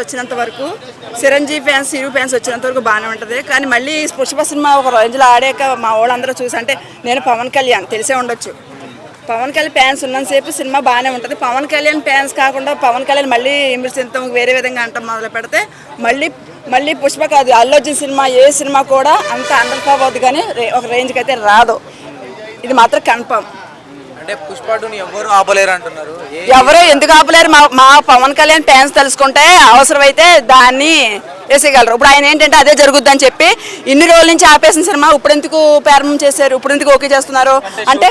వచ్చినంత వరకు Chiranjeevi fans hero fans వచ్చినంత వరకు బాగానే ఉంటుంది. కానీ మళ్ళీ పుష్ప సినిమా ఒక రేంజ్లో ఆడాక మా వాళ్ళందరూ చూసి అంటే నేను పవన్ కళ్యాణ్ తెలిసే ఉండొచ్చు. పవన్ కళ్యాణ్ ఫ్యాన్స్ ఉన్నంతసేపు సినిమా బాగానే ఉంటుంది. పవన్ కళ్యాణ్ ఫ్యాన్స్ కాకుండా పవన్ కళ్యాణ్ మళ్ళీ విమర్శించడం వేరే విధంగా అంటాం మొదలు పెడితే మళ్ళీ మళ్ళీ పుష్ప కాదు అల్లు అర్జున్ సినిమా ఏ సినిమా కూడా అంత అండర్ పోవద్దు కానీ ఒక రేంజ్కి అయితే రాదు. ఇది మాత్రం కన్ఫర్మ్ అంటే పుష్పటుని ఎవరు ఆపలేరు అంటున్నారు. ఎవరు ఎందుకు ఆపలేరు? మా మా పవన్ కళ్యాణ్ ఫ్యాన్స్ తెలుసుకుంటే అవసరమైతే దాన్ని వేసేయగలరు. ఇప్పుడు ఆయన ఏంటంటే అదే జరుగుద్దని చెప్పి ఇన్ని రోజుల నుంచి ఆపేసిన సినిమా ఇప్పుడు ఎందుకు ప్రారంభం చేశారు? ఇప్పుడు ఎందుకు ఓకే చేస్తున్నారు? అంటే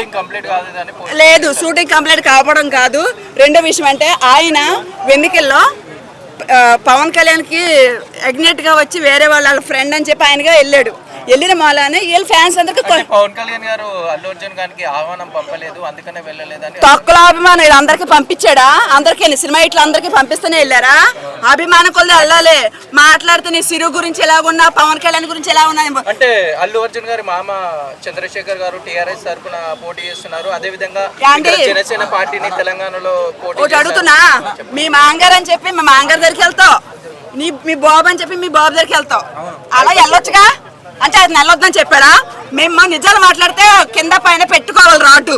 లేదు షూటింగ్ కంప్లీట్ కావడం కాదు. రెండో విషయం అంటే ఆయన వెన్నికల్లో పవన్ కళ్యాణ్కి గా వచ్చి వేరే వాళ్ళ ఫ్రెండ్ అని చెప్పి ఆయనగా వెళ్ళాడు. వెళ్ళిన మాలానే వీళ్ళ ఫ్యాన్స్ అందరికీ పవన్ కళ్యాణ్ గారు అల్లు అర్జున్ గారికి ఆహ్వానం పంపలేదు అందుకనే వెళ్ళలేదని తక్కువ అభిమానం అందరికి పంపించాడా? అందరికి సినిమా ఇట్లా అందరికి పంపిస్తూనే వెళ్ళారా? అభిమానం కొద్ది వెళ్ళాలి మాట్లాడితే నీ సిరు గురించి ఎలా ఉన్నా పవన్ కళ్యాణ్ గురించి ఎలా ఉన్నా అంటే అల్లు అర్జున్ గారి మామ చంద్రశేఖర్ గారు టిఆర్ఎస్ తరఫున పోటీ చేస్తున్నారు. అదే విధంగా జనసేన పార్టీని తెలంగాణలో పోటీ అడుగుతున్నా మీ మాంగారు అని చెప్పి మా మాంగారు దగ్గరికి వెళ్తావు. నీ మీ బాబు అని చెప్పి మీ బాబు దగ్గరికి వెళ్తావు. అలా వెళ్ళొచ్చుగా? అంటే అది నెలొద్దని చెప్పాడా? మేము మా నిజాలు మాట్లాడితే కింద పైన పెట్టుకోవాలి రాటు.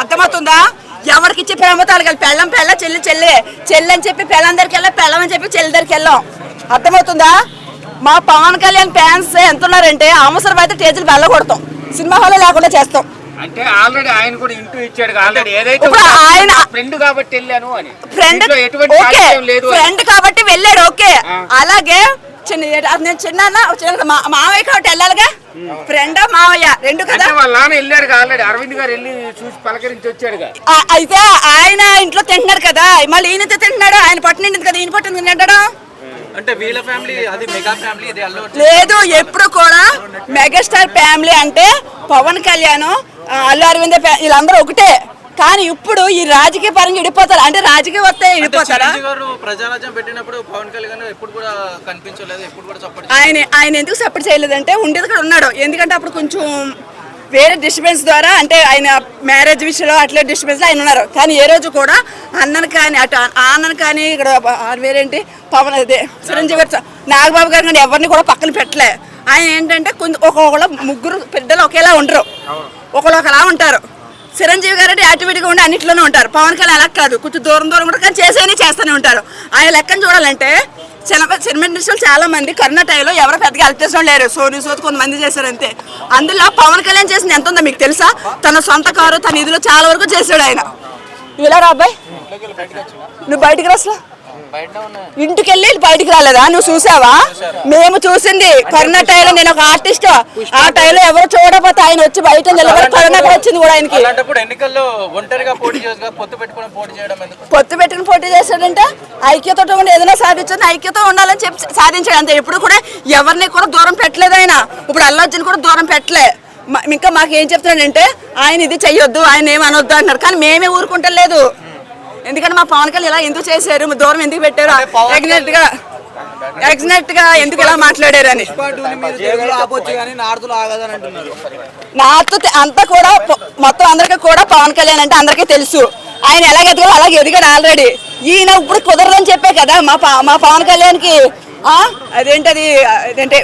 అర్థమవుతుందా? ఎవరికి ఇచ్చే ప్రేమతో వాళ్ళకి పెళ్ళం పెళ్ళ చెల్లి చెల్లి. చెల్లి అని చెప్పి పెళ్ళం దగ్గరికి వెళ్ళాం పెళ్ళం అని చెప్పి చెల్లి దగ్గరికి వెళ్ళాం. అర్థమవుతుందా? మా పవన్ కళ్యాణ్ ఫ్యాన్స్ ఎంత ఉన్నారంటే అవసరం అయితే టేజీలు వెళ్ళగొడతాం. సినిమా హాల్లో లేకుండా చేస్తాం. అంటే ఆల్రెడీ ఆయన కూడా ఇంటూ ఇచ్చాడు ఆల్రెడీ ఏదైతే ఆయన ఫ్రెండ్ కాబట్టి వెళ్ళాను అని. ఫ్రెండ్ ఎటువంటి లేదు. ఫ్రెండ్ కాబట్టి వెళ్ళాడు. ఓకే. అలాగే చిన్న అది నేను చిన్న చిన్న మా- మావయ్య కాబట్టి వెళ్ళాలిగా? ఫ్రెండ్? మావయ్య? రెండు కదా? అంటే వాళ్ళ నాన్న వెళ్ళాడు ఆల్రెడీ. అరవింద్ గారు వెళ్ళి చూసి పలకరించి వచ్చాడుగా. ఆ, అయితే ఆయన ఇంట్లో తింటున్నాడు కదా. మళ్ళీ ఈయనతో తింటున్నాడు. ఆయన పట్టినింది కదా. ఈయన పట్టిన తింటాడు అంటే వీళ్ళ ఫ్యామిలీ అది మెగా ఫ్యామిలీ ఇది అల్లు అర్జున్. లేదు ఎప్పుడు కూడా మెగాస్టార్ ఫ్యామిలీ అంటే పవన్ కళ్యాణ్ అల్లు అరవింద్ వీళ్ళందరూ ఒకటే. కానీ ఇప్పుడు ఈ రాజకీయ పరంగా ఇడిపోతారు అంటే రాజకీయ వస్తే ఇడిపోతారా గారు ప్రజారాజ్యం పెట్టినప్పుడు పవన్ కళ్యాణ్ ఎప్పుడు కూడా కనిపించలేదు ఎప్పుడు కూడా సపోర్ట్ ఆయన ఆయన ఎందుకు సపోర్ట్ చేయలేదంటే ఉండేది కూడా ఉన్నాడు. ఎందుకంటే అప్పుడు కొంచెం వేరే డిస్టర్బెన్స్ ద్వారా అంటే ఆయన మ్యారేజ్ విషయంలో అట్లే డిస్టర్బెన్స్ ఆయన ఉన్నారు. కానీ ఏ రోజు కూడా అన్నను కానీ అటు అన్నను కానీ ఇక్కడ వేరేంటి పవన్ అదే చిరంజీవి గారు నాగబాబు గారు కానీ ఎవరిని కూడా పక్కన పెట్టలే. ఆయన ఏంటంటే కొంచెం ఒక్కొక్కళ్ళు ముగ్గురు పెద్దలు ఒకేలా ఉండరు. ఒకళ్ళు ఒకలా ఉంటారు. చిరంజీవి గారు అంటే యాక్టివిటీగా ఉండి అన్నింటిలోనే ఉంటారు. పవన్ కళ్యాణ్ అలా కాదు. కొంచెం దూరం దూరం కూడా కానీ చేసేనే చేస్తూనే ఉంటారు. ఆయన లెక్కను చూడాలంటే సినిమా సినిమా ఇండస్ట్రీలో చాలా మంది కరోనా టైంలో ఎవరు పెద్దగా హెల్ప్ చేసిన లేరు. సోని సోత్ కొంతమంది చేశారు అంతే. అందులో పవన్ కళ్యాణ్ చేసింది ఎంత ఉందో మీకు తెలుసా? తన సొంత కారు తన ఇదిలో చాలా వరకు చేశాడు ఆయన. ఇలా రా అబ్బాయి? నువ్వు బయటికి రా ఇంటికి వెళ్ళి బయటికి రాలేదా? నువ్వు చూసావా? మేము చూసింది కరోనా టైంలో నేను ఒక ఆర్టిస్ట్ ఆ టైంలో ఎవరు చూడకపోతే ఆయన వచ్చి బయట నిలబడి కరోనా వచ్చింది కూడా ఆయనకి. పొత్తు పెట్టుకుని పోటీ చేశాడంటే ఐక్యతతో ఉండి ఏదైనా సాధించండి ఐక్యత ఉండాలని చెప్పి సాధించాడు అంతే. ఎప్పుడు కూడా ఎవరిని కూడా దూరం పెట్టలేదు ఆయన. ఇప్పుడు అల్లర్జున్ కూడా దూరం పెట్టలే. ఇంకా మాకు ఏం చెప్తున్నాడంటే ఆయన ఇది చెయ్యొద్దు ఆయన ఏమి అనొద్దు అంటున్నారు కానీ మేమే ఊరుకుంటలేదు. ఎందుకంటే మా పవన్ కళ్యాణ్ ఇలా ఎందుకు చేశారు? దూరం ఎందుకు పెట్టారు? ఎగ్నెట్గా ఎగ్నెట్గా ఎందుకు ఇలా మాట్లాడారు అని నాతో అంతా కూడా మొత్తం అందరికీ కూడా పవన్ కళ్యాణ్ అంటే అందరికీ తెలుసు. ఆయన ఎలా ఎదగాలో అలాగే ఎదిగాడు ఆల్రెడీ. ఈయన ఇప్పుడు కుదరదని చెప్పే కదా మా ప- మా పవన్ కళ్యాణ్కి ఆ? అదేంటది అదేంటే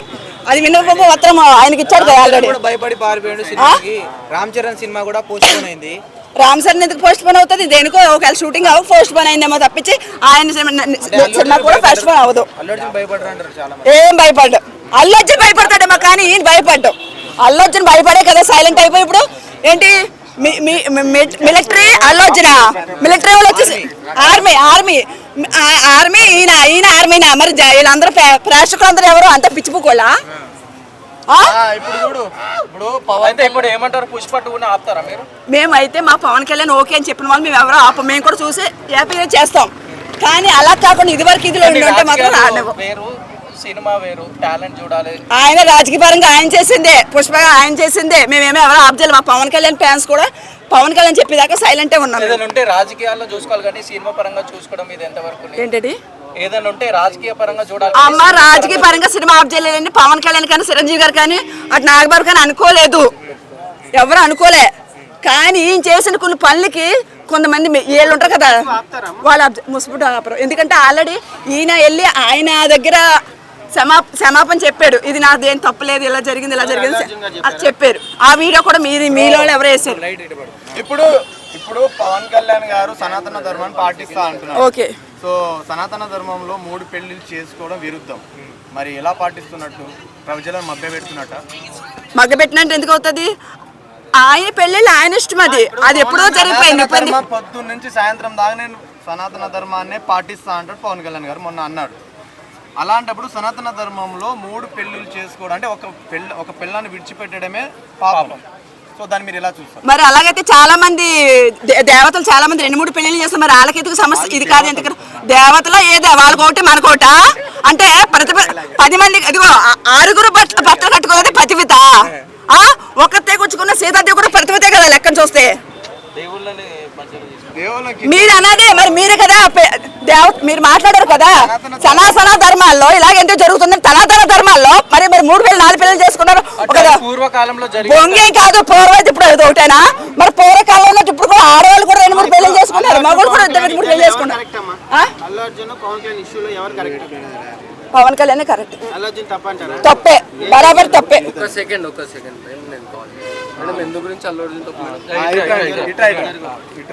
అది విన్నప పత్రం ఆయనకి ఇచ్చాడు కదా ఆల్రెడీ. భయపడి పారిపోయాడు సినిమాకి. రామ్ చరణ్ సినిమా కూడా పోస్ట్ అయింది. రామ్ చరణ్ ఎందుకు పోస్ట్ పోన్ అవుతుంది? దేనికో ఒకవేళ షూటింగ్ అవ్వ పోస్ట్ పోన్ అయిందేమో తప్పించి ఆయన సినిమా కూడా పోస్ట్ పోన్ అవ్వదు. ఏం భయపడ్డు. అల్లు అర్జున్ భయపడతాడేమో కానీ ఈయన భయపడ్డు. అల్లు భయపడే కదా సైలెంట్ అయిపోయి ఇప్పుడు. ఏంటి? మిలిటరీ అల్లు మిలిటరీ వాళ్ళు వచ్చేసి ఆర్మీ ఆర్మీ ఆర్మీ ఈయన ఈయన ఆర్మీనా మరి వీళ్ళందరూ ప్రే- ప్రేక్షకులందరూ ఎవరు? అంత పిచ్చిపుకోళ్ళా? ఇప్పుడు చూడు. ఇప్పుడు పవన్ అయితే ఇప్పుడు ఏమంటారు? పుష్ప టూ ఆపుతారా మీరు? మేమైతే మా పవన్ కళ్యాణ్ ఓకే అని చెప్పిన వాళ్ళు మేము ఎవరో ఆపం. మేము కూడా చూసి హ్యాపీగా చేస్తాం. కానీ అలా కాకుండా ఇదివరకు ఇదిలో ఉంటే మాత్రం వేరు సినిమా వేరు టాలెంట్ చూడాలి. ఆయన రాజకీయ పరంగా ఆయన చేసిందే పుష్ప ఆయన చేసిందే. మేమేమో ఎవరో ఆప్ చేయలేం. మా పవన్ కళ్యాణ్ ఫ్యాన్స్ కూడా పవన్ కళ్యాణ్ చెప్పేదాకా సైలెంటే ఉన్నాం. ఏదైనా ఉంటే రాజకీయాల్లో చూసుకోవాలి కానీ సినిమా పరంగా చూసుకోవడం ఇది ఎంతవరకు లేదు. ఏదైనా ఉంటే రాజకీయ పరంగా చూడాలి. అమ్మ రాజకీయ పరంగా సినిమా ఆఫ్ చేయలేదండి. పవన్ కళ్యాణ్ కానీ చిరంజీవి గారు కానీ అటు నాగబాబు కానీ అనుకోలేదు. ఎవరు అనుకోలే. కానీ ఈయన చేసిన కొన్ని పనులకి కొంతమంది వీళ్ళు ఉంటారు కదా వాళ్ళు ముసుగుడు ఆపరు. ఎందుకంటే ఆల్రెడీ ఈయన వెళ్ళి ఆయన దగ్గర క్షమా క్షమాపణ చెప్పాడు. ఇది నాది ఏం తప్పలేదు ఇలా జరిగింది ఇలా జరిగింది అది చెప్పారు. ఆ వీడియో కూడా మీది మీలో ఎవరు వేసారు ఇప్పుడు ఇప్పుడు పవన్ కళ్యాణ్ గారు సనాతన ధర్మాన్ని పాటిస్తా అంటున్నారు. ఓకే. సో సనాతన ధర్మంలో మూడు పెళ్ళిళ్ళు చేసుకోవడం విరుద్ధం. మరి ఎలా పాటిస్తున్నట్టు? ప్రజలను మభ్య పెడుతున్నట్ట మగ్గ పెట్టినట్టు ఎందుకు అవుతుంది? ఆయన పెళ్ళిళ్ళు ఆయన ఇష్టం అది. అది ఎప్పుడో జరిగిపోయింది. పొద్దున్న నుంచి సాయంత్రం దాకా నేను సనాతన ధర్మాన్నే పాటిస్తా అంటాడు పవన్ కళ్యాణ్ గారు మొన్న అన్నాడు. అలాంటప్పుడు సనాతన ధర్మంలో మూడు పెళ్ళిళ్ళు చేసుకోవడం అంటే ఒక పెళ్ళ ఒక పిల్లాన్ని విడిచిపెట్టడమే పాపం. సో దాన్ని మీరు ఎలా చూస్తారు? మరి అలాగైతే చాలా మంది దే- దేవతలు చాలా మంది రెండు మూడు పెళ్ళిళ్ళు చేస్తారు. మరి వాళ్ళకి ఎందుకు సమస్య? ఇది కాదు ఎందుకు దేవతలో ఏదే వాళ్ళకోటి మనకోట అంటే ప్రతి పది మంది ఇదిగో ఆ- ఆరుగురు బట్ట బట్టలు కట్టుకోవాలి పతివిత. ఆ? ఒక్కతే కూర్చుకున్న సీతాదేవి కూడా ప్రతివితే కదా లెక్కను చూస్తే. మీరు అన్నదే మరి మీరే కదా దేవ మీరు మాట్లాడారు కదా సనాతన ధర్మాల్లో ఇలాగెంతో జరుగుతుంది సనాతన ధర్మాల్లో మరి మరి మూడు వేలు నాలుగు పిల్లలు చేసుకున్నారు ఒక పూర్వకాలంలో బొంగే కాదు పూర్వైతే ఇప్పుడు అది ఒకటేనా? మరి పూర్వకాలంలో ఇప్పుడు కూడా ఆడవాళ్ళు కూడా రెండు మూడు పెళ్ళి చేసుకున్నారు మగవాళ్ళు కూడా ఇద్దరు రెండు మూడు పెళ్ళి చేసుకున్నారు పవన్ కళ్యాణ్ ఇష్యూలో ఎవరు కరెక్ట్? తప్ప అంటారా? తప్పే. బరాబర్ తప్పే. ఒక సెకండ్ ఒక సెకండ్. నేను కాల్ మేడం గురించి అల్లు అర్జున్.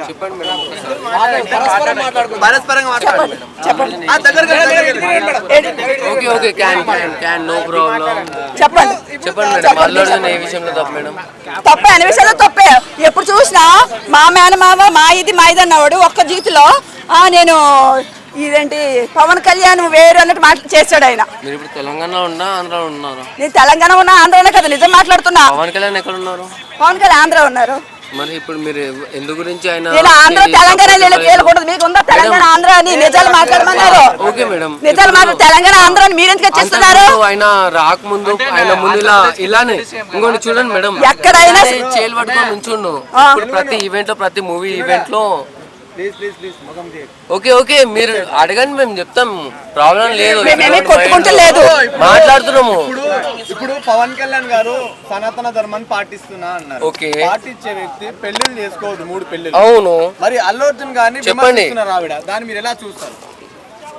చెప్పండి మేడం ఒకసారి. పరస్పరంగా మాట్లాడండి okay okay can can can no problem చెప్పండి. చెప్పండి మేడం అల్లు అర్జున్ ఏ విషయంలో తప్పు మేడం? తప్పే అనే విషయంలో తప్పే. ఎప్పుడు చూసినా మా మేనమామ మా ఇది మా ఇది అన్నవాడు ఒక్క జీతిలో ఆ నేను ఇదేంటి పవన్ కళ్యాణ్ వేరు అన్నట్టు మాట్లా చేస్తాడు ఆయన. మీరు ఇప్పుడు తెలంగాణలో ఉన్నా ఆంధ్రాలో ఉన్నారు? నేను తెలంగాణ ఉన్నా ఆంధ్రనే కదా నిజం మాట్లాడుతున్నా. పవన్ కళ్యాణ్ ఎక్కడ ఉన్నారు? పవన్ కళ్యాణ్ ఆంధ్ర ఉన్నారు. మరి ఇప్పుడు మీరు ఎందు గురించి ఆయన నేను ఆంధ్ర తెలంగాణ వీళ్ళకి వీళ్ళకూడదు. మీకు ఉందా తెలంగాణ ఆంధ్ర అని నిజాలు మాట్లాడమన్నారు? Okay madam. నిజాలు మాట్లాడు తెలంగాణ ఆంధ్ర అని మీరు ఎందుకు చేస్తున్నారు ఆయన రాకముందు ఆయన ముందు ఇలా ఇలానే. ఇంకోటి చూడండి మేడం. ఎక్కడైనా చేలు పట్టుకొని నుంచుండు. ఇప్పుడు ప్రతి ఈవెంట్లో ప్రతి మూవీ ఈవెంట్లో ఓకే ఓకే మీరు అడగండి మేము చెప్తాం. ప్రాబ్లం లేదు. లేదు. మాట్లాడుతున్నాము. ఇప్పుడు ఇప్పుడు పవన్ కళ్యాణ్ గారు సనాతన ధర్మాన్ని పాటిస్తున్నా అన్నారు. ఓకే. పాటించే వ్యక్తి పెళ్ళిళ్ళు చేసుకోవద్దు మూడు పెళ్ళిళ్ళు అవును. మరి అల్లు అర్జున్ గారిని చెప్పండి. ఆవిడ. దాన్ని మీరు ఎలా చూస్తారు?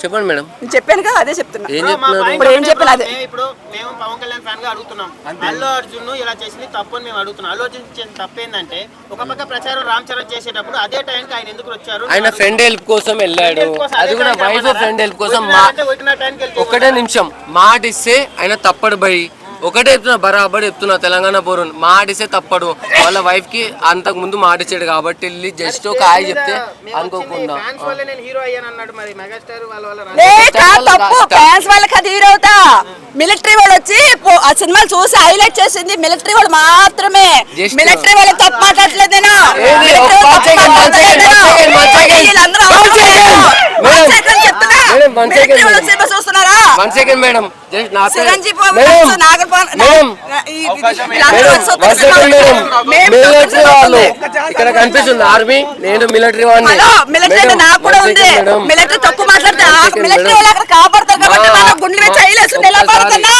చెప్పండి మేడం. నేను చెప్పాను కదా అదే చెప్తున్నా. ఏం చెప్తున్నారు? ఇప్పుడు ఏం చెప్పాను అదే ఇప్పుడు మేము పవన్ కళ్యాణ్ ఫ్యాన్గా అడుగుతున్నాం అల్లు అర్జున్ ఇలా చేసింది తప్పు అని మేము అడుగుతున్నాం. అల్లు అర్జున్ చేసిన తప్పు ఏంటంటే ఒక పక్క ప్రచారం రామ్ చరణ్ చేసేటప్పుడు అదే టైంకి ఆయన ఎందుకు వచ్చారు? ఆయన ఫ్రెండ్ హెల్ప్ కోసం వెళ్ళాడు. అది కూడా వైఫ్ ఫ్రెండ్ హెల్ప్ కోసం ఒకటే నిమిషం. మాట ఇస్తే ఆయన తప్పడు బై. ఒకటే చెప్తున్నా బరాబర్ చెప్తున్నా తెలంగాణ పోరున్ మాట ఇస్తే తప్పడు. వాళ్ళ వైఫ్కి అంతకు ముందు మాట ఇచ్చాడు కాబట్టి వెళ్ళి జస్ట్ ఒక హాయ్ చెప్తే అనుకోకుండా. ఫ్యాన్స్ వల్ల నేను హీరో అయ్యాను అన్నాడు మరి మెగాస్టార్ వాళ్ళ వల్ల ఏ కాదు తప్పు. ఫ్యాన్స్ వాళ్ళకి అది హీరో అవుతా. మిలిటరీ వాళ్ళు వచ్చి ఆ సినిమాలు చూసి హైలైట్ చేసింది మిలిటరీ వాళ్ళు మాత్రమే. మిలిటరీ వాళ్ళు తప్పు మాట్లాడలేదు నేను చెప్తున్నా. చూస్తున్నారా? వన్ సెకండ్ మేడం జస్ట్ నా మిలిటరీ వాళ్ళు. ఇక్కడ కనిపిస్తుంది ఆర్మీ నేను మిలిటరీ వాడిని. మిలిటరీ నాకు కూడా ఉంది. Military military. వాళ్ళు అక్కడ కాపాడతారు కాబట్టి మనం మీద చేయలేసి నిలబడుతున్నా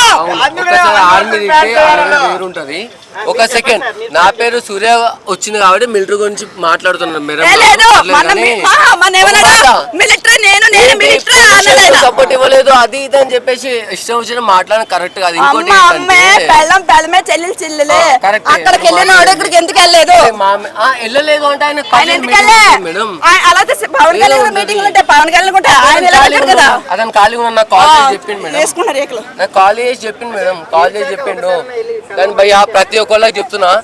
ఉంటది ఒక సెకండ్ నా పేరు సూర్య వచ్చింది కాబట్టి మిలిటరీ గురించి మాట్లాడుతున్నాను మేడం. సపోర్ట్ ఇవ్వలేదు అది ఇది అని చెప్పేసి ఇష్టం వచ్చిన మాట్లాడడం కరెక్ట్ కాదు. ఇంకోటి చెల్లెలు. అక్కడికి ఇక్కడికి ఎందుకు వెళ్ళలేదు? మా ఆ, వెళ్ళలేదు అంటే ఆయన మేడం. ఆయన అలా అయితే పవన్ కళ్యాణ్ ఉంటుంది. మీటింగ్ ఉంటే పవన్ కళ్యాణ్ కూడా అతను ఇలా ఖాళీగా పెట్టారు కదా. ఉన్నా- అతను ఖాళీగా ఉన్న నాకు కాల్ చేసి చెప్పిండు మేడం. రేకులు నాకు చెప్పిండు మేడం. చెప్పిండు. కానీ భయ్య ప్రతి ఒక్కళ్ళకి చెప్తున్నా.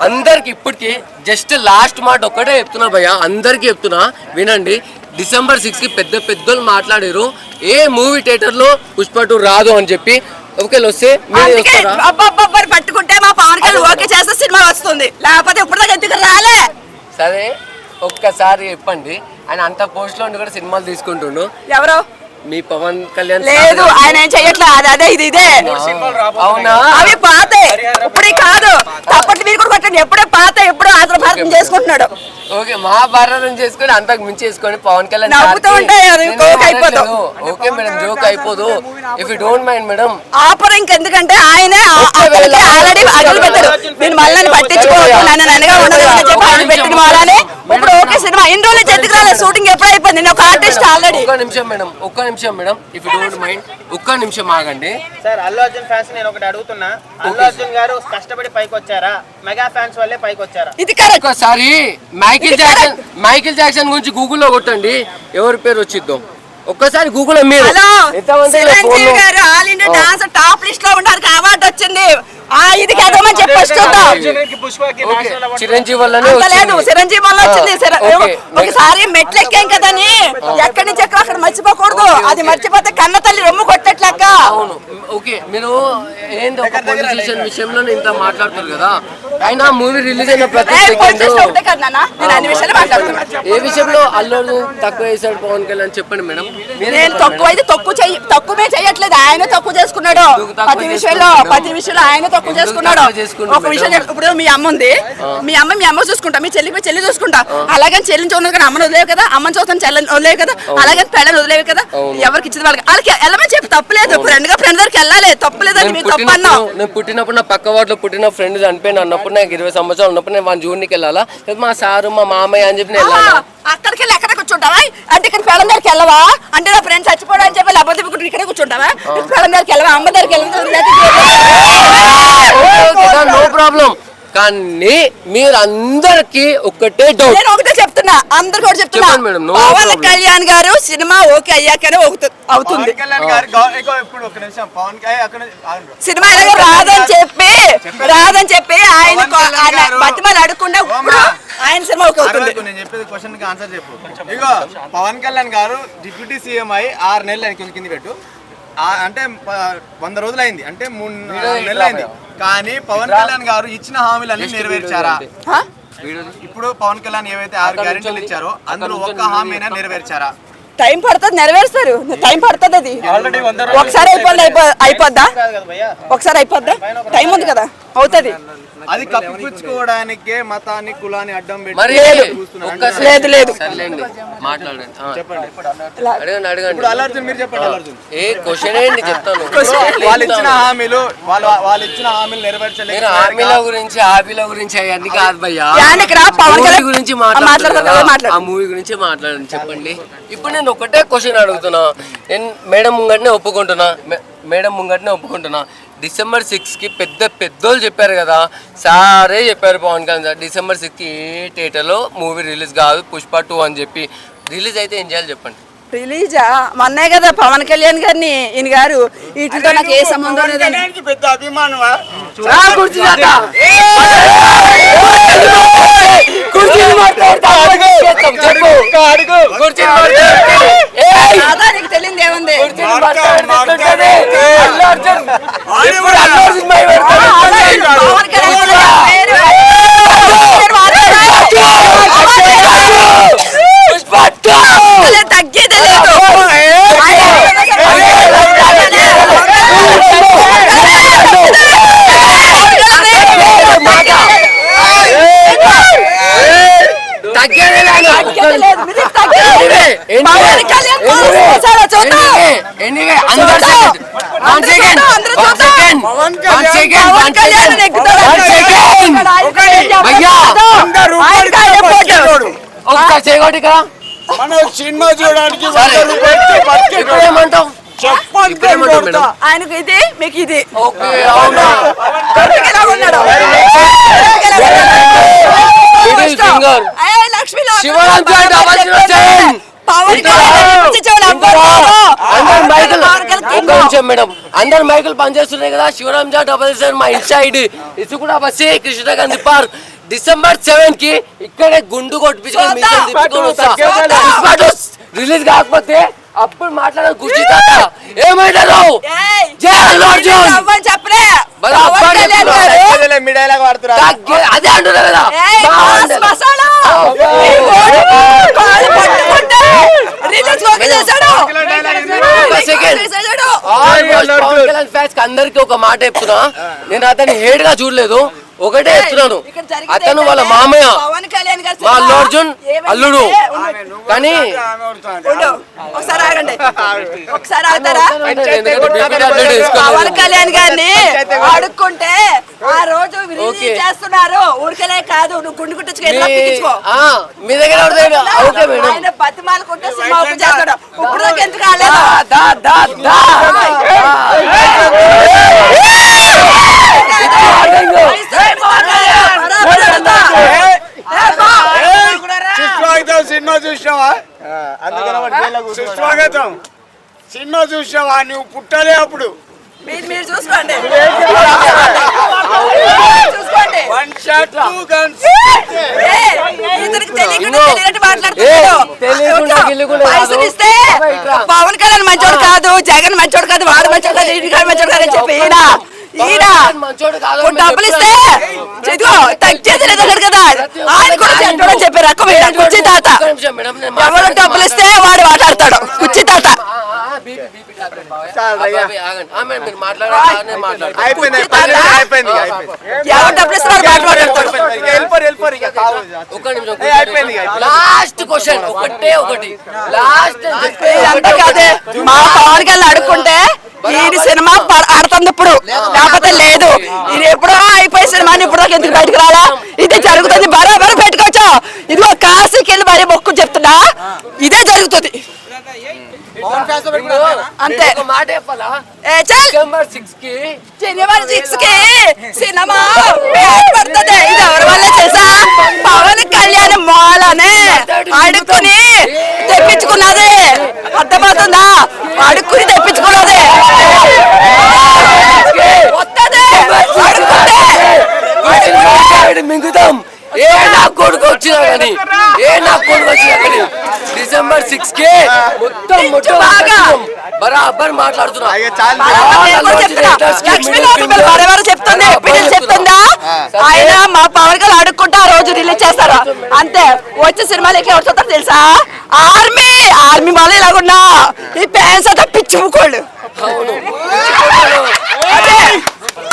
అందరికి ఇప్పటికి జస్ట్ లాస్ట్ మాట ఒక్కటే చెప్తున్నా భయ్య. అందరికి చెప్తున్నా. వినండి. డిసెంబర్ సిక్స్కి పెద్ద పెద్దోళ్ళు మాట్లాడారు. ఏ మూవీ థియేటర్లో పుష్ప టూ రాదు అని చెప్పి. ఒకవేళ వస్తే పట్టుకుంటే మా పవన్ కళ్యాణ్ ఓకే చేస్తే సినిమా వస్తుంది. లేకపోతే ఇప్పుడు దాకా ఎందుకు రాలే? సరే. ఒక్కసారి చెప్పండి. ఆయన అంత పోస్ట్లో ఉండి కూడా సినిమాలు తీసుకుంటుండు. ఎవరు? మీ పవన్ కళ్యాణ్ లేదు ఆయన ఏం చెయ్యట్లేదు అది అదే ఇది. ఇదే అవునా? అవి పాతే. ఇప్పుడే కాదు. కూడా కొట్టండి. ఎప్పుడే పాత ఎప్పుడో ఆంధ్ర భారతం చేసుకుంటున్నాడు. ఓకే మహాభారతం చేసుకొని అంతకు మించి చేసుకొని పవన్ కళ్యాణ్ నవ్వుతూ. ఓకే మేడం జోక్ అయిపోదు. If you don't mind madam. Upper ఇంకెందుకంటే ఆయనే ఆల్రెడీ అడ్డులు పెట్టాడు నేను మళ్ళీ పట్టించుకోవద్దు నన్ను నన్నగా ఉండదు అని చెప్పి పెట్టిన వాళ్ళని ఇప్పుడు ఓకే సినిమా. ఇన్ని రోజులు ఎందుకు రాలేదు షూటింగ్ ఎప్పుడు అయిపోయింది. నేను ఒక ఆర్టిస్ట్ ఆల్రెడీ. ఒక్క నిమిషం మేడం ఒక్క నిమిషం madam. If you don't mind ఒక్క నిమిషం ఆగండి. సార్ అల్లు అర్జున్ ఫ్యాన్స్ నేను ఒకటి అడుగుతున్నా. అల్లు అర్జున్ గారు కష్టపడి పైకి వచ్చారా మెగా ఫ్యాన్స్ వల్లే పైకి వచ్చారా? ఇది కరెక్ట్. ఒక్కసారి మైకిల్ జాక్సన్ మైకిల్ జాక్సన్ గురించి గూగుల్లో కొట్టండి. ఎవరి పేరు వచ్చిద్దాం. ఒక్కసారి చిరంజీవి ఫోన్లో- గారు ఆల్ ఇండియా డాన్స్ టాప్ లిస్ట్లో అవార్డు వచ్చింది ఆ ఇది కదమని చెప్పి ఫస్ట్ చూద్దాం. అర్జున్కి పుష్పకి ఓకే, నేషనల్ అవార్డు చిరంజీవి వల్లనే అంత లేదు వచ్చింది. చిరంజీవి వల్ల వచ్చింది. ఒకసారి మెట్లు ఎక్కాం కదని ఎక్కడి నుంచి ఎక్కడ అక్కడ మర్చిపోకూడదు. అది మర్చిపోతే కన్న తల్లి రొమ్ము కొట్టట్లెక్క అవును. ఓకే మీరు ఏంది ఒక పొలిటీషియన్ విషయంలో ఇంత మాట్లాడుతారు కదా? అయినా మూవీ రిలీజ్ అయిన ప్రతి సెకండ్ ఏ విషయంలో అల్లు తక్కువ వేసాడు పవన్ కళ్యాణ్ చెప్పండి మేడం. నేను తక్కువ అయితే తక్కువ చెయ్యి తక్కువే చేయట్లేదు. ఆయన తక్కువ చేసుకున్నాడు. ప్రతి విషయంలో? ప్రతి విషయంలో ఆయన తక్కువ చేసుకున్నాడు? ఒక విషయం ఇప్పుడు మీ అమ్మ ఉంది. మీ అమ్మ మీ అమ్మ చూసుకుంటా. మీ చెల్లి మీ చెల్లి చూసుకుంటా. అలాగని చెల్లిని చూడదు కానీ అమ్మని వదిలేవు కదా? అమ్మని చూస్తాను చెల్లని వదిలేవు కదా? అలాగని పెళ్ళని వదిలేవు కదా. ఎవరికి ఇచ్చింది వాళ్ళకి? వాళ్ళకి వెళ్ళమని చెప్పి తప్పలేదు. ఫ్రెండ్గా ఫ్రెండ్ దగ్గరికి వెళ్ళాలి. తప్పలేదని నేను మీరు తప్పు అన్నావు. పుట్టినప్పుడు నేను పుట్టినప్పుడు నా పక్క వాటిలో పుట్టిన ఫ్రెండ్ చనిపోయిన అన్నప్పుడు నాకు ఇరవై సంవత్సరాలు ఉన్నప్పుడు నేను వాళ్ళ జూనికి వెళ్ళాలా? మా సారు మా మామయ్య అని చెప్పి నేను వెళ్ళాలా? అక్కడికి కూర్చుంటావా? అంటే ఇక్కడ పెళ్ళం దగ్గరికి వెళ్ళవా? అంటే నా ఫ్రెండ్స్ చచ్చిపోవడం అని చెప్పి లేకపోతే ఇక్కడ ఇక్కడ కూర్చుంటావా? పెళ్ళం దగ్గరికి వెళ్ళవా? అమ్మ దగ్గరికి వెళ్ళవా నో ప్రాబ్లం కానీ మీరు అందరికి ఒక్కటే డౌట్ నేను ఒకటే చెప్తున్నా అందరు కూడా చెప్తున్నా. పవన్. కళ్యాణ్ గారు సినిమా ఓకే అయ్యాకనే అవుతు- అవుతుంది. సినిమా రాదని చెప్పి రాదని చెప్పి ఆయన పవన్ కళ్యాణ్ ఆయన గారు- బతిమాలు అడగకుండా ఇప్పుడు ఆయన సినిమా ఓకే అవుతుంది నేను చెప్పేది క్వశ్చన్కి ఆన్సర్ చెప్పు. ఇగో పవన్ కళ్యాణ్ గారు డిప్యూటీ సీఎం అయి ఆరు నెలలు అయింది కొంచెం కింద పెట్టు. ఆ, అంటే వంద రోజులు అయింది అంటే మూడు నెలలు అయింది కానీ పవన్ కళ్యాణ్ గారు ఇచ్చిన హామీలన్నీ నెరవేర్చారా? హా? ఇప్పుడు పవన్ కళ్యాణ్ ఏవైతే ఆరు గ్యారెంటీలు ఇచ్చారో అందులో ఒక్క హామీనే నెరవేర్చారా? టైం పడుతుంది నెరవేరుస్తారు. టైం పడుతుంది అది. ఒకసారి అయిపోద్ది? ఒకసారి అయిపోద్దా? టైం ఉంది కదా. అవుతుంది. అది కప్పిపుచ్చుకోవడానికే మతాన్ని కులాన్ని అడ్డం మరి. ఒక్కసారి- లేదు, లేదు. సర్లేండి మాట్లాడండి. ఆ. చెప్పండి. అడగండి అడగండి. ఇప్పుడు అల్లర్జున్ మీరు చెప్పండి అల్లర్జున్. ఏ క్వశ్చన్ ఏంటి చెప్తాను? వాళ్ళు ఇచ్చిన హామీలు వాళ్ళు వాళ్ళు ఇచ్చిన హామీలు నెరవేర్చలేదు మీరు హామీల గురించి గురించి అవన్నీ కాదు భయ్యా. యాన్ ఇక్కడ పవన్ మూవీ కళ్యాణ్. గురించి ఆ, మాట్లాడతారు మాట్లాడుతున్నా కదా, మాట్లాడు. ఆ మూవీ గురించి మాట్లాడండి చెప్పండి. ఇప్పుడు నేను ఒకటే క్వశ్చన్ అడుగుతున్నా. నేను మేడం ముంగట్నే ఒప్పుకుంటున్నా. మే- మేడం ముంగట్నే ఒప్పుకుంటున్నా. డిసెంబర్ సిక్స్కి పెద్ద పెద్దోళ్ళు చెప్పారు కదా సారే చెప్పారు పవన్ కళ్యాణ్ సార్. డిసెంబర్ సిక్స్కి ఏ థియేటర్లో మూవీ రిలీజ్ కాదు పుష్ప టూ అని చెప్పి. రిలీజ్ అయితే ఏం చేయాలి చెప్పండి. రిలీజా మొన్నే కదా పవన్ కళ్యాణ్ గారిని ఈయన గారు వీటితో నాకు ఏ సంబంధం పెద్ద అభిమానమా. కుర్చీలు మాట్లాడతా. చేస్తాం, చెప్పు. కుర్చీలు మాట్లాడితే. ఏయ్, దాదా నీకు తెలియదు ఏముంది కుర్చీలు మాట్లాడితే ఎట్లుంటది? అల్లు అర్జున్. ఇప్పుడు అల్లు అర్జున్ మై పెడతాడు. పవన్ కళ్యాణ్ గారు వేరు వేరు మాట్లాడారు. పుష్ప టూ. అసలే తగ్గేదే లేదు తగ్గేదే లేదు. తగ్గేదే లేదు. మీరు తగ్గేదే. Anyway, పవన్ కళ్యాణ్ anyway, కోసం చూసారా? చూద్దాం. anyway, anyway, అందరూ చూద్దాం. second. One అందరూ second. చూద్దాం, అందరూ One చూద్దాం. second. Pawan One Kalyan, second. Pawan One Kalyan second. ఎక్కుతాడు. One second. ఇక్కడ ఆయన ఏం చెప్పాడు? భయ్యా. అందరూ ఆయన కాడే పోతాడు. కదా మన సినిమా చూడడానికి సరే. వంద రూపాయలు ఇచ్చి బతికేటోడు. ఇప్పుడు ఏమంటావు చెప్పండి ఇప్పుడు ఏమంటావు మేడం? ఆయనకు ఇది మీకు ఇది. ఓకే అవునా? కొడుకు ఎలా ఉన్నాడు? Middle finger. ఏ, లక్ష్మిలో శివరాంతి అంటే అవ్వాల్సిన వచ్చేయ్. పవన్ కళ్యాణ్ పిలిచేవాళ్ళు ఎవ్వరు లేరు. అందరు మైకులు పవన్ కళ్యాణ్ ఒక్క కింగ్. నిమిషం మేడం. అందరు మైకులు పనిచేస్తున్నాయి కదా. శివరామ్ జా డబల్ సెవెన్ మా ఇన్స్టా ఐడి ఇది కూడా బస్సే. కృష్ణ గాంధీ పార్క్. డిసెంబర్ సెవెన్కి ఇక్కడే గుండు కొట్టించుకొని రిలీజ్ కాకపోతే అప్పుడు మాట్లాడే గుర్తి తాత ఏమైనారు ఏయ్, జై అల్లు అర్జున్! అవ్వని చెప్పలే! మరి పవన్ అబ్బాయి కళ్యాణ్ చెప్తున్నాడు. గారు మీ డైలాగ్ వాడుతున్నారు? తగ్గే- అదే అంటున్నా కదా. ఏయ్, బాగుంది. మాస్ మసాలా. అబ్బో. ఈ కోడి కాలు పట్టుకుంటే రిలీజ్ ఓకే చేశాడు. ఒక రిలీజ్ సెకండ్. చేశాడు. ఆల్మోస్ట్ పవన్ కళ్యాణ్ ఫ్యాన్స్కి అందరికి ఒక మాట చెప్తున్నా. నేను అతన్ని హేడ్గా చూడలేదు. ఒకటే చెప్తున్నాను అతను వాళ్ళ మామయ్య పవన్ కళ్యాణ్ గారు మా అల్లు అర్జున్ అల్లుడు కానీ. ఒకసారి ఆగండి ఒకసారి ఆగుతారా. పవన్ కళ్యాణ్ గారిని అడుక్కుంటే ఆ రోజు. చేస్తున్నారు ఊరికెలే కాదు నువ్వు గుండు కుట్టించుకో మీ- పీకించుకో ఆ, మీ దగ్గర ఆయన బతిమాలకుంటే సినిమా చేస్తాడు ఇప్పుడు దాకా ఎందుకు కాలేదు దా, సినిమా చూసావా సుస్వాగతం. సినిమా చూసావా నువ్వు పుట్టలే అప్పుడు. మీరు చూసుకోండి. One shot two guns. ఇస్తే. పవన్ కళ్యాణ్ మంచోడు కాదు జగన్ మంచోడు కాదు వాడు మంచోడు కాదు కాదు మంచోడు కాదు అని చెప్పి డబ్బులు ఇస్తే ఇదిగో తగ్గేది లేదు కదా. ఆయన కూడా చెడ్డోడు అని చెప్పారు. రకం ఈయన కుర్చీ తాత. ఎవరు. డబ్బులు ఇస్తే వాడు మాట్లాడతాడు. కుర్చీ తాత. ఎవరు డబ్బులు వాడు మాట్లాడతాడు. లాస్ట్ క్వశ్చన్ ఒకటే ఒకటి. లాస్ట్ కాదే మా పవన్ అడుక్కుంటే ఈ సినిమా ఆడుతుంది ఇప్పుడు. లేకపోతే లేదు ఇది ఎప్పుడో అయిపోయే సినిమాని ఇప్పుడు దాకా ఎందుకు బయటకు రాలా? ఇది జరుగుతుంది. బరాబర్ పెట్టుకోవచ్చు ఇదిగో కాశీకి వెళ్ళి మరీ మొక్కు చెప్తున్నా. ఇదే జరుగుతుంది. అంతే. ఒక మాట చెప్పాలా ఏ చల్ డిసెంబర్ సిక్స్కి జనవరి సిక్స్కి సినిమా బ్యాన్ పడుతుంది ఇది ఎవరి వల్ల తెలుసా? పవన్ కళ్యాణ్ మూలనే అడుక్కుని తెప్పించుకున్నది. అర్థమవుతుందా? అడుక్కుని తెప్పించుకున్నది. వస్తుంది. మింగుతాం. ఏ నా కొడుకు వచ్చినా కానీ ఏ నా కొడుకు వచ్చినా కానీ డిసెంబర్ సిక్స్కి మొత్తం మొత్తం. బరాబర్ మాట్లాడుతున్నా. చెప్తుంది? ఆయన మా పవన్ కళ్యాణ్ అడుక్కుంటా ఆ రోజు రిలీజ్ చేస్తారు? అంతే. వచ్చే సినిమాలకి ఎవరు చూస్తారో తెలుసా? ఆర్మీ! ఆర్మీ వాళ్ళు ఇలాగున్నా. ఈ ఫ్యాన్స్ అంతా పిచ్చి ముక్కోళ్ళు.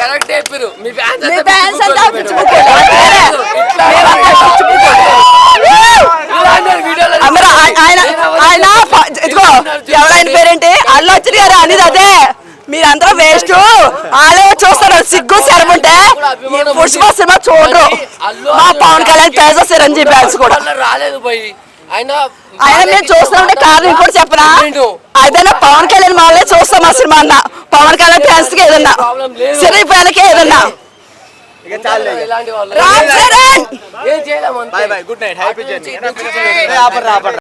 కరెక్ట్ చెప్పారు. మీ ఫ్యాన్స్ మీ ఫ్యాన్స్ అంతా అందరూ ఆయ- ఆయన ఆయన ఫ- ఇదిగో ఎవరైన పేరేంటి? అల్లు వచ్చింది గారు? అనేది అదే. మీరందరూ వేస్ట్ వాళ్ళే చూస్తారు సిగ్గు శరముంటే పుష్ప సినిమా చూడరు. మా పవన్ కళ్యాణ్ తేజ చిరంజీవి ఫ్యాన్స్ కూడా. రాలేదు పోయి. ఆయన ఆయన మేము చూస్తామంటే కారణం ఇంకోటి చెప్పనా? ఏంటో? అదైనా పవన్ కళ్యాణ్ వాళ్ళే చూస్తాం ఆ సినిమా అన్న. పవన్ కళ్యాణ్ ఫ్యాన్స్కి ఏదన్నా. ప్రాబ్లం లేదు. సినీ ఫ్యాన్కి ఏదన్నా. ఇక చాలు ఇలాంటి వాళ్ళు. రామ్ చరణ్! ఏం చేయలేము అంతే. Bye bye good night. Happy journey